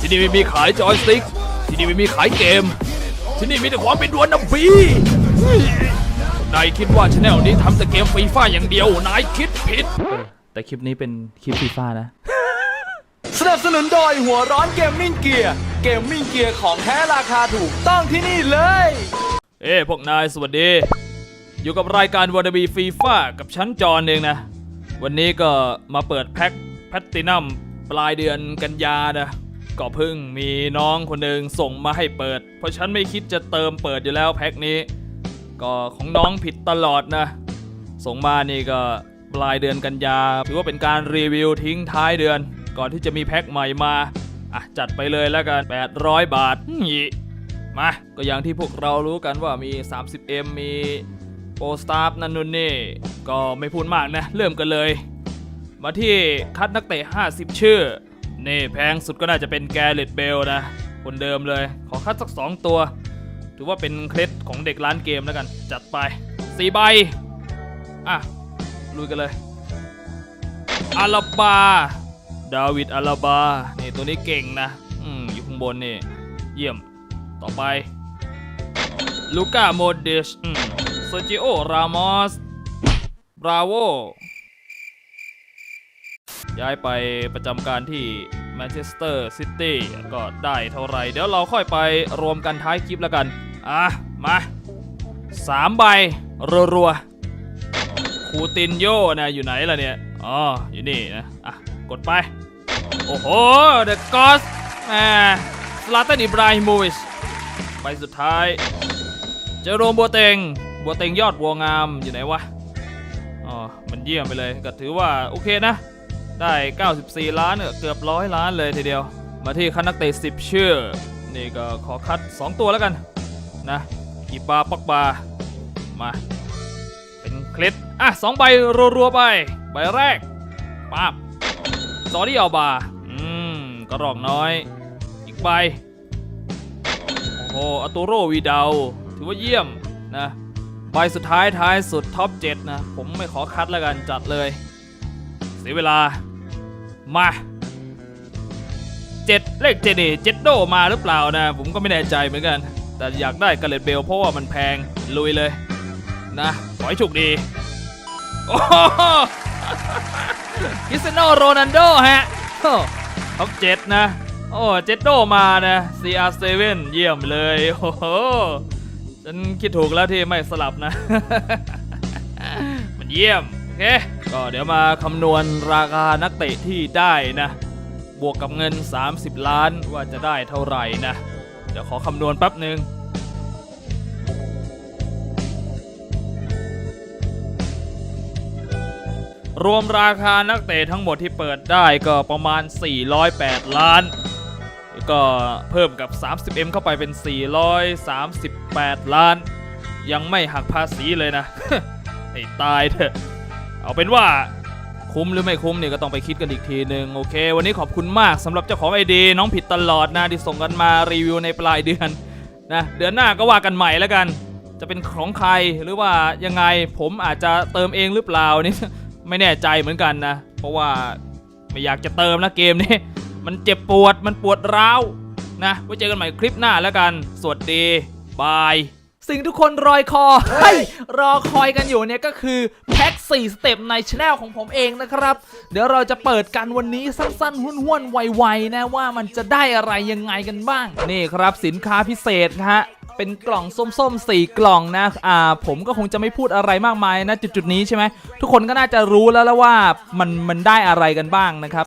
ที่นี่ไม่มีขายจอยสติ๊ก ที่นี่ไม่มีขายเกม ที่นี่มีแต่ความเป็นดวนนับบีนายคิดว่าชแนลนี้ทำแต่เกมฟรีฟ้าอย่างเดียวนายคิดผิด แต่คลิปนี้เป็นคลิปฟรีฟ้านะ สนับสนุนโดยหัวร้อนเกมมิ่งเกียร์เกมมิ่งเกียร์ของแท้ราคาถูกต้องที่นี่เลย เอ้พวกนายสวัสดี อยู่กับรายการวอร์บีฟีฟ่ากับชั้นจอนเองนะ วันนี้ก็มาเปิดแพ็คแพตตินัมปลายเดือนกันยานะ ก็เพิ่งมีน้องคนหนึ่งส่งมาให้เปิด เพราะฉันไม่คิดจะเติมเปิดอยู่แล้วแพ็คนี้ ก็ของน้องผิดตลอดนะ ส่งมานี่ก็ปลายเดือนกันยา ถือว่าเป็นการรีวิวทิ้งท้ายเดือน ก่อนที่จะมีแพ็คใหม่มาอะจัดไปเลยแล้วกัน 800 บาทนี่มา ก็อย่างที่พวกเรารู้กันว่ามี 30M มีโปรสตาฟนันนู่นนี่ ก็ไม่พูดมากนะ เริ่มกันเลย มาที่คัดนักเตะ 50 ชื่อ นี่แพงสุดก็น่าจะเป็นแกเรตเบลนะ คนเดิมเลย ขอคัดสัก 2 ตัว ถือว่าเป็นเคล็ดของเด็กร้านเกมแล้วกัน จัดไป4ใบ อะ ลุยกันเลยอาลาบา ดาวิดอาลาบา นี่ตัวนี้เก่งนะ อืม อยู่ข้างบนนี่ เยี่ยม ต่อไป ลูก้าโมเดชอืมเซอร์จิโอ รามอส บราโว ย้ายไปประจำการที่แมนเชสเตอร์ซิตี้ก็ได้เท่าไรเดี๋ยวเราค่อยไปรวมกันท้ายคลิปแล้วกัน อะ มาสามใบรัวๆคูตินโยนะอยู่ไหนล่ะเนี่ย อ๋อ อยู่นี่นะ อะ กดไป โอ้โห เดอะกอสแหมสลาตันอิบราฮิโมวิชไปสุดท้าย เจอโรมบัวเตง บัวเตงยอดบัวงามอยู่ไหนวะ อ๋อ มันเยี่ยมไปเลยก็ถือว่า โอเคนะ ได้ 94 ล้านเกือบร้อยล้านเลยทีเดียว มาที่คัดนักเตะ10 ชื่อ นี่ก็ขอคัด 2 ตัวแล้วกันนะกีปาปักบามา เป็นเคล็ดอะสองใบรัวๆไป ใบแรกป๊าบซอรี่เอาบาอืมกระรอกน้อย อีกใบ โอ้โหอัตูโรวีดาวถือว่าเยี่ยมนะใบสุดท้ายท้ายสุดท็อป 7 นะ ผมไม่ขอคัดแล้วกันจัดเลย เสียเวลา มาเจ็ดเลขเจนี่เจ็ดโดมาหรือเปล่านะ ผมก็ไม่แน่ใจเหมือนกัน แต่อยากได้กาเลตเบลเพราะว่ามันแพงลุยเลยนะขอให้โชคดีโอ้โหคิสเตียโนโรนัลโดฮะท็อปเจ็ดนะ โอ้เจ็ดโดมานะ CR7 เยี่ยมเลยโอ้โหฉันคิดถูกแล้วที่ไม่สลับนะ มันเยี่ยม โอเค ก็เดี๋ยวมาคำนวณราคานักเตะที่ได้นะ บวกกับเงิน 30 ล้านว่าจะได้เท่าไหร่นะ เดี๋ยวขอคำนวณแป๊บหนึ่งรวมราคานักเตะทั้งหมดที่เปิดได้ก็ประมาณ 408 ล้าน ก็เพิ่มกับ 30M เข้าไปเป็น 438 ล้าน ยังไม่หักภาษีเลยนะให้ตายเถอะ เอาเป็นว่าคุ้มหรือไม่คุ้มเนี่ยก็ต้องไปคิดกันอีกทีหนึ่งโอเค วันนี้ขอบคุณมากสำหรับเจ้าของไอเดียน้องผิดตลอดนะที่ส่งกันมารีวิวในปลายเดือนนะเดือนหน้าก็ว่ากันใหม่แล้วกัน จะเป็นของใครหรือว่ายังไงผมอาจจะเติมเองหรือเปล่านี่ไม่แน่ใจเหมือนกันนะ เพราะว่าไม่อยากจะเติมนะเกมนี้มันเจ็บปวดมันปวดร้าวนะไว้เจอกันใหม่คลิปหน้าแล้วกัน สวัสดีบาย สิ่งทุกคนรอยคอเฮ้ยรอคอยกันอยู่เนี่ยก็คือแพ็ค4สเต็ปในช anel ของผมเองนะครับ เดี๋ยวเราจะเปิดกันวันนี้สั้นๆห้วนๆ ไวๆ นะว่ามันจะได้อะไรยังไงกันบ้าง นี่ครับสินค้าพิเศษฮะเป็นกล่องส้มๆ4กล่องนะ อ่า ผมก็คงจะไม่พูดอะไรมากมายนะจุดๆนี้ใช่ไหม ทุกคนก็น่าจะรู้แล้วแล้วว่ามันมันได้อะไรกันบ้างนะครับ